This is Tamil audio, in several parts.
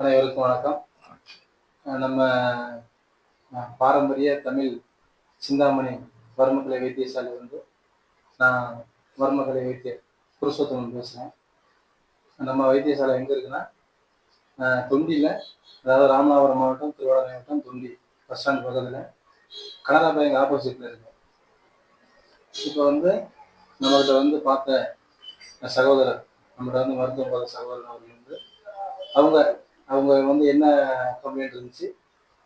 அனைவருக்கும் வணக்கம். நம்ம பாரம்பரிய தமிழ் சிந்தாமணி வர்மக்கலை வைத்தியசாலை வந்து நான் வர்மக்கலை வைத்திய புருஷோத்தமன் பேசுகிறேன் நம்ம வைத்தியசாலை எங்கே இருக்குன்னா தொண்டியில் அதாவது ராமநாதபுரம் மாவட்டம் திருவாரூர் மாவட்டம் தொண்டி பஸ் ஸ்டாண்ட் பக்கத்தில். கனரா பேங்க் ஆப்போசிட்டில் இருக்கு. இப்போ வந்து நம்மகிட்ட வந்து பார்த்த சகோதரர் நம்மகிட்ட வந்து மருத்துவம் பார்த்த சகோதரர் அவர்கள் வந்து அவங்க அவங்க வந்து என்ன கம்ப்ளைண்ட் இருந்துச்சு?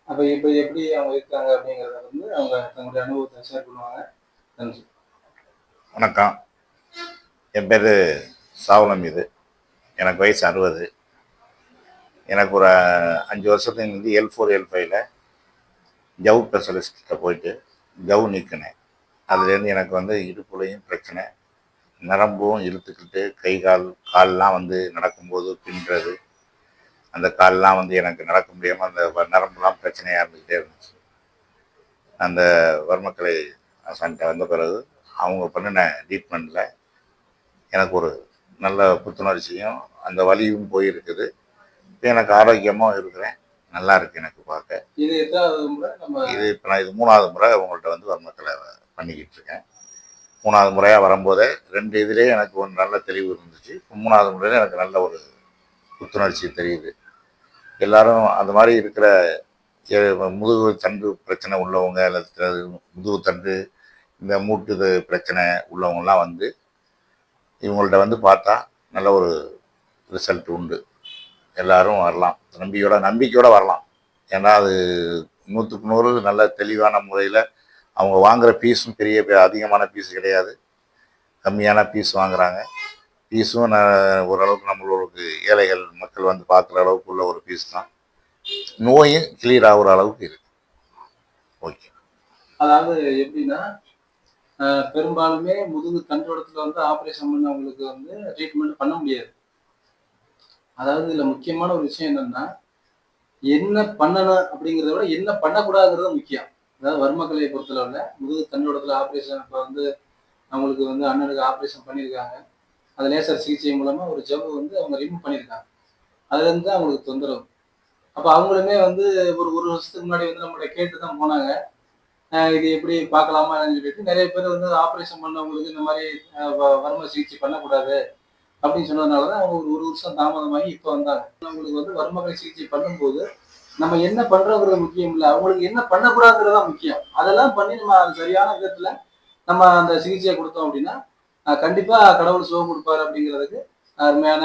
அப்போ இப்போ எப்படி அவங்க இருக்காங்க அப்படிங்கிறத வந்து அவங்க தங்களுடைய அனுபவத்தை ஷேர் பண்ணுவாங்க. நன்றி. வணக்கம். என் பேர் சாவலம் இது. எனக்கு வயசு அறுபது. எனக்கு ஒரு அஞ்சு வருஷத்துக்கு முந்தி எல் ஃபோர் எல் ஃபைவ்ல ஜவு ஸ்பெஷலிஸ்ட்டை போயிட்டு ஜவு நிற்கினேன் அதுலேருந்து எனக்கு வந்து இடுப்புலையும் பிரச்சனை நரம்பும் இழுத்துக்கிட்டு கை கால் கால்லாம் வந்து நடக்கும்போது பின்னுறது அந்த கால்லாம் வந்து எனக்கு நடக்க முடியாமல் அந்த நரம்புலாம் பிரச்சனையாக இருந்துக்கிட்டே இருந்துச்சு. அந்த வர்மக்கலை ஆசான்கிட்ட வந்த பிறகு அவங்க பண்ணின ட்ரீட்மெண்ட்டில் எனக்கு ஒரு நல்ல புத்துணர்ச்சியும் அந்த வலியும் போயிருக்குது. இப்போ எனக்கு ஆரோக்கியமாக இருக்கிறேன். நல்லா இருக்கு எனக்கு பார்க்க. இது இது இப்போ நான் இது மூணாவது முறை உங்கள்கிட்ட வந்து வர்மக்கலை பண்ணிக்கிட்டு இருக்கேன். மூணாவது முறையாக வரும்போதே ரெண்டு இதுலேயே எனக்கு ஒரு நல்ல தெளிவு இருந்துச்சு. மூணாவது முறையில் எனக்கு நல்ல ஒரு புத்துணர்ச்சி தெரியுது. எல்லாரும் அந்த மாதிரி இருக்கிற முதுகு தண்டு பிரச்சனை உள்ளவங்க அல்லது முதுகு தண்டு இந்த மூட்டு பிரச்சனை உள்ளவங்கலாம் வந்து இவங்கள்ட்ட வந்து பார்த்தா நல்ல ஒரு ரிசல்ட் உண்டு. எல்லாரும் வரலாம். நம்பிக்கையோட நம்பிக்கையோட வரலாம். ஏன்னா அது நூற்றுக்கு நூறு நல்ல தெளிவான முறையில் அவங்க வாங்குகிற பீஸும் பெரிய அதிகமான பீஸ் கிடையாது. கம்மியான பீஸ் வாங்குறாங்க. பீஸும் நான் ஓரளவுக்கு நம்மளுக்கு ஏழைகள் மக்கள் வந்து பார்க்குற அளவுக்கு உள்ள ஒரு பீஸ் தான். நோயும் கிளியர் ஆகுற அளவுக்கு இருக்கு. ஓகே அதாவது எப்படின்னா பெரும்பாலுமே முதுகு தண்டோடத்துல வந்து ஆப்ரேஷன் பண்ணவங்களுக்கு வந்து ட்ரீட்மெண்ட் பண்ண முடியாது. அதாவது இதில் முக்கியமான ஒரு விஷயம் என்னன்னா என்ன பண்ணணும் அப்படிங்கிறத விட என்ன பண்ணக்கூடாதுங்கிறது முக்கியம். அதாவது வர்மக்கலையை பொறுத்தளவில் முதுகு தண்டோடத்தில் ஆப்ரேஷன் இப்போ வந்து அவங்களுக்கு வந்து அண்ணனுக்கு ஆப்ரேஷன் பண்ணியிருக்காங்க அந்த லேசர் சிகிச்சை மூலமா ஒரு ஜவ்வு வந்து அவங்க ரிமூவ் பண்ணியிருக்காங்க. அதுல இருந்து தான் அவங்களுக்கு தொந்தரவு. அப்போ அவங்களுமே வந்து ஒரு ஒரு வருஷத்துக்கு முன்னாடி வந்து நம்மளை கேட்டு தான் போனாங்க இது எப்படி பார்க்கலாமா சொல்லிட்டு நிறைய பேர் வந்து ஆப்ரேஷன் பண்ணவங்களுக்கு இந்த மாதிரி அஹ் வ- வர்ம சிகிச்சை பண்ணக்கூடாது அப்படின்னு சொன்னதுனால தான் அவங்க ஒரு ஒரு வருஷம் தாமதமாகி இப்போ வந்தாங்க. அவங்களுக்கு வந்து வர்மக்கலை சிகிச்சை பண்ணும்போது நம்ம என்ன பண்றோங்கிறது முக்கியம் இல்லை. அவங்களுக்கு என்ன பண்ணக்கூடாதுங்கிறது தான் முக்கியம். அதெல்லாம் பண்ணி நம்ம அது சரியான விதத்துல நம்ம அந்த சிகிச்சையை கொடுத்தோம் அப்படின்னா கண்டிப்பா கடவுள் சுகம் கொடுப்பாரு அப்படிங்கிறதுக்கு அருமையான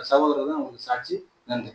சகோதரர் தான் உங்களுக்கு சாட்சி. நன்றி.